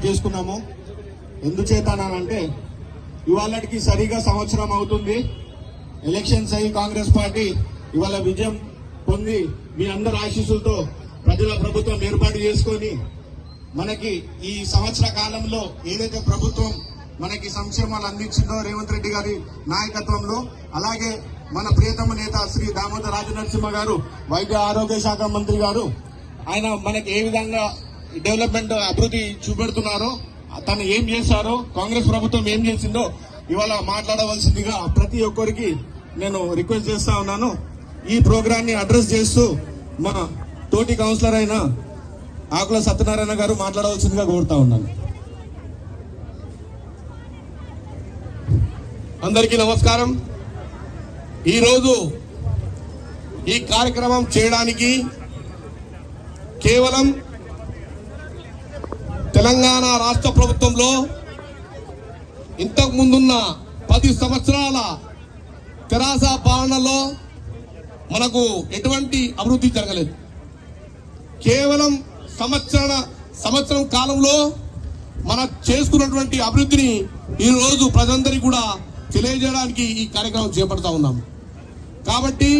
ఏర్పాటు చేసుకున్నాము. ఎందుచేతనంటే ఇవాళకి సరిగా సంవత్సరం అవుతుంది. ఎలక్షన్స్ అయ్యి కాంగ్రెస్ పార్టీ ఇవాళ విజయం పొంది మీ అందరి ఆశీస్సులతో ప్రజల ప్రభుత్వం ఏర్పాటు చేసుకొని మనకి ఈ సంవత్సర కాలంలో ఏదైతే ప్రభుత్వం మనకి సంక్షేమాలు అందించిందో రేవంత్ రెడ్డి గారి నాయకత్వంలో అలాగే మన ప్రియతమ నేత శ్రీ దామోదర రాజనరసింహ గారు వైద్య ఆరోగ్య శాఖ మంత్రి గారు ఆయన మనకి ఏ విధంగా డెవలప్మెంట్ అభివృద్ధి చూపెడుతున్నారో తను ఏం చేశారో కాంగ్రెస్ ప్రభుత్వం ఏం చేసిందో ఇవాళ మాట్లాడవలసిందిగా ప్రతి ఒక్కరికి నేను రిక్వెస్ట్ చేస్తా ఉన్నాను. ఈ ప్రోగ్రామ్ని అడ్రస్ చేస్తూ మా తోటి కౌన్సిలర్ అయిన ఆకుల సత్యనారాయణ గారు మాట్లాడవలసిందిగా కోరుతా ఉన్నాను. అందరికీ నమస్కారం. ఈరోజు ఈ కార్యక్రమం చేయడానికి కేవలం తెలంగాణ రాష్ట్ర ప్రభుత్వంలో ఇంతకు ముందున్న పది సంవత్సరాల తెరాస పాలనలో మనకు ఎటువంటి అభివృద్ధి జరగలేదు. కేవలం సంవత్సర సంవత్సరం కాలంలో మనం చేసుకున్నటువంటి అభివృద్ధిని ఈ రోజు ప్రజలందరికీ కూడా తెలియజేయడానికి ఈ కార్యక్రమం చేపడతా ఉన్నాం కాబట్టి